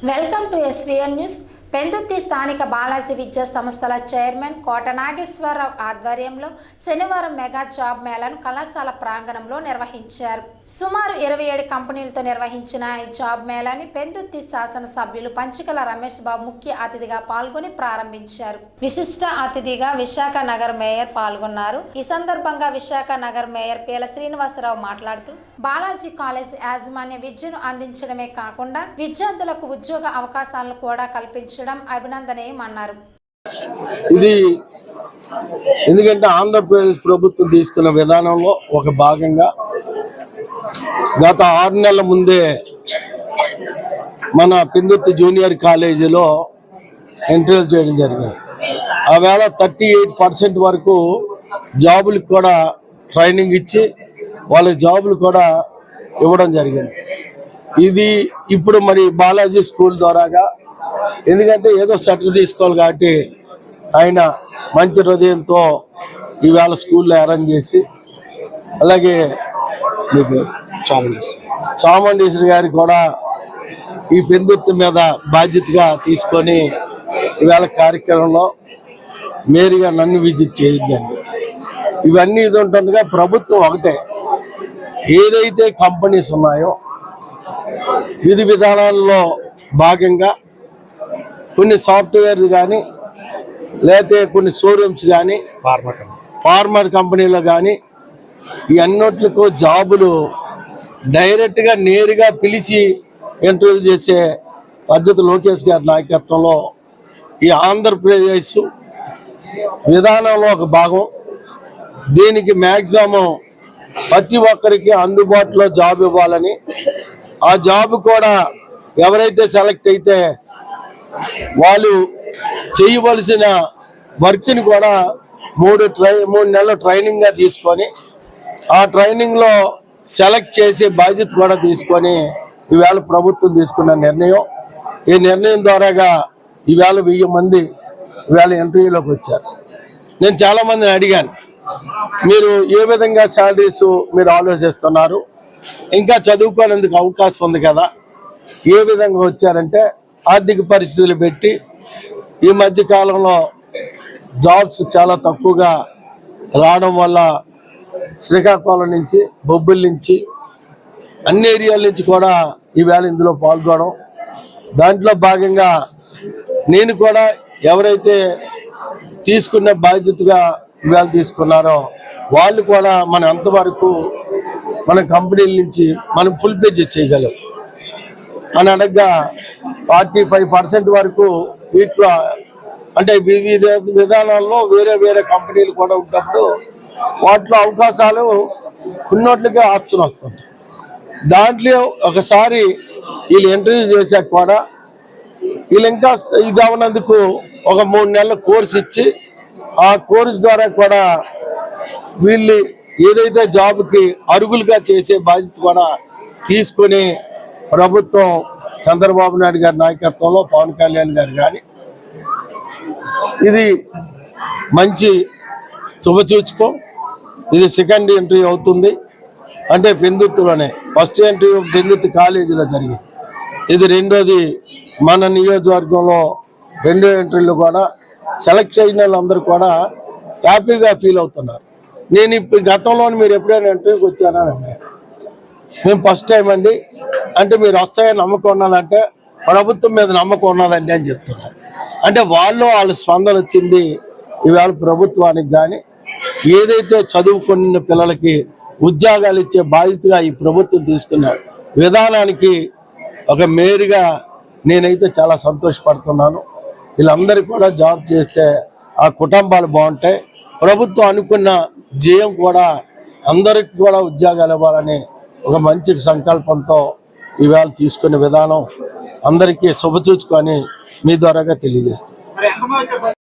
Welcome to SVN news Pendurthi స్థానిక బాలాజీ విద్యా సంస్థల చైర్మన్ కోట నాగేశ్వరరావు ఆధ్వర్యంలో శనివారం మెగా జాబ్ మేళాను కళాశాల ప్రాంగణంలో నిర్వహించారు. సుమారు ఇరవై ఏడు కంపెనీలతో నిర్వహించిన ఈ జాబ్ మేళాని పెందుత్తి శాసన సభ్యులు పంచికల రమేష్ బాబు ముఖ్య అతిథిగా పాల్గొని ప్రారంభించారు. విశిష్ట అతిథిగా విశాఖ నగర్ మేయర్ పాల్గొన్నారు. ఈ సందర్భంగా విశాఖ నగర్ మేయర్ పీల శ్రీనివాసరావు మాట్లాడుతూ బాలాజీ కాలేజ్ యాజమాన్య విద్యను అందించడమే కాకుండా విద్యార్థులకు ఉద్యోగ అవకాశాలను కూడా కల్పించారు అభినందనీయం అన్నారు. ఇది ఎందుకంటే ఆంధ్రప్రదేశ్ ప్రభుత్వం తీసుకున్న విధానంలో ఒక భాగంగా గత ఆరు నెలల ముందే మన పిందుర్తి జూనియర్ కాలేజీలో ఎంట్రీలు చేయడం జరిగింది. ఆవేళ థర్టీ ఎయిట్ పర్సెంట్ వరకు జాబులకు కూడా ట్రైనింగ్ ఇచ్చి వాళ్ళ జాబులు కూడా ఇవ్వడం జరిగింది. ఇది ఇప్పుడు మరి బాలాజీ స్కూల్ ద్వారాగా ఎందుకంటే ఏదో సెటిల్ తీసుకోవాలి కాబట్టి ఆయన మంచి హృదయంతో ఈవేళ స్కూల్లో అరేంజ్ చేసి అలాగే మీకు చాముండేశ్వరి. గారి కూడా ఈ పెందుర్తి మీద బాధ్యతగా తీసుకొని ఈవేళ కార్యక్రమంలో మేరీగా నన్ను విజిట్ చేయండి ఇవన్నీ ఇది ఉంటుండగా ప్రభుత్వం ఒకటే ఏదైతే కంపెనీస్ ఉన్నాయో విధి విధానాల్లో భాగంగా కొన్ని సాఫ్ట్వేర్ కానీ లేకపోతే కొన్ని షోరూమ్స్ కానీ ఫార్మర్ కంపెనీలో కానీ ఈ అన్నిట్లకు జాబులు డైరెక్ట్గా నేరుగా పిలిచి ఇంటర్వ్యూ చేసే పద్ధతి లోకేష్ గారి నాయకత్వంలో ఈ ఆంధ్రప్రదేశ్ విధానంలో ఒక భాగం. దీనికి మ్యాక్సిమం ప్రతి ఒక్కరికి అందుబాటులో జాబ్ ఇవ్వాలని. ఆ జాబ్ కూడా ఎవరైతే సెలెక్ట్ అయితే వాళ్ళు చేయవలసిన వర్క్ని కూడా మూడు ట్రై మూడు నెలలు ట్రైనింగ్గా తీసుకొని ఆ ట్రైనింగ్లో సెలెక్ట్ చేసే బాధ్యత కూడా తీసుకొని ఈవేళ ప్రభుత్వం తీసుకున్న నిర్ణయం. ఈ నిర్ణయం ద్వారాగా ఈవేళ వెయ్యి మంది ఈవేళ ఇంటర్వ్యూలోకి వచ్చారు. నేను చాలామందిని అడిగాను మీరు ఏ విధంగా శాలరీస్ మీరు ఆలోచిస్తున్నారు? ఇంకా చదువుకోనేందుకు అవకాశం ఉంది కదా ఏ విధంగా వచ్చారంటే ఆర్థిక పరిస్థితులు పెట్టి ఈ మధ్య కాలంలో జాబ్స్ చాలా తక్కువగా రావడం వల్ల శ్రీకాకుళం నుంచి బొబ్బిలి నుంచి అన్ని ఏరియాల నుంచి కూడా ఈవేళ ఇందులో పాల్గొనడం. దాంట్లో భాగంగా నేను కూడా ఎవరైతే తీసుకున్న బాధ్యతగా ఇవాళ తీసుకున్నారో వాళ్ళు కూడా మనం ఎంతవరకు మన కంపెనీల నుంచి మనం ఫుల్ పేజ్ చేయగలం. అని అనగా ఫార్టీ ఫైవ్ పర్సెంట్ వరకు వీటిలో అంటే వివిధ విధానాల్లో వేరే వేరే కంపెనీలు కూడా ఉన్నప్పుడు వాటిలో అవకాశాలు ఉన్నట్లుగా ఆప్షన్ వస్తుంది. దాంట్లో ఒకసారి వీళ్ళు ఇంటర్వ్యూ చేశాక కూడా వీళ్ళు ఇంకా ఇది అవనందుకు ఒక మూడు నెలల కోర్స్ ఇచ్చి ఆ కోర్స్ ద్వారా కూడా వీళ్ళు ఏదైతే జాబ్కి అరుగులుగా చేసే బాధ్యత కూడా తీసుకొని ప్రభుత్వం చంద్రబాబు నాయుడు గారి నాయకత్వంలో పవన్ కళ్యాణ్ గారు కానీ ఇది మంచి శుభచూచుకో ఇది సెకండ్ ఎంట్రీ అవుతుంది. అంటే బిందుత్తులోనే ఫస్ట్ ఎంట్రీ పెందుర్తి కాలేజీలో జరిగింది. ఇది రెండోది మన నియోజకవర్గంలో రెండో ఎంట్రీలు కూడా సెలెక్ట్ అయిన వాళ్ళందరూ కూడా హ్యాపీగా ఫీల్ అవుతున్నారు. నేను ఇప్పుడు గతంలో మీరు ఎప్పుడైనా ఎంట్రీకి వచ్చారా? మేము ఫస్ట్ టైం అండి. అంటే మీరు వస్తాయని నమ్మకం ఉన్నదంటే ప్రభుత్వం మీద నమ్మకం ఉన్నదండి అని చెప్తున్నారు. అంటే వాళ్ళు వాళ్ళ స్పందన వచ్చింది ఇవాళ ప్రభుత్వానికి కానీ ఏదైతే చదువుకున్న పిల్లలకి ఉద్యోగాలు ఇచ్చే బాధ్యతగా ఈ ప్రభుత్వం తీసుకున్న విధానానికి ఒక మేరుగా నేనైతే చాలా సంతోషపడుతున్నాను. వీళ్ళందరికీ కూడా జాబ్ చేస్తే ఆ కుటుంబాలు బాగుంటాయి. ప్రభుత్వం అనుకున్న జయం కూడా అందరికి కూడా ఉద్యోగాలు ఇవ్వాలని ఒక మంచి సంకల్పంతో ఇవాళ తీసుకునే విధానం అందరికీ శుభచూచుకొని మీ ద్వారాగా తెలియజేస్తాను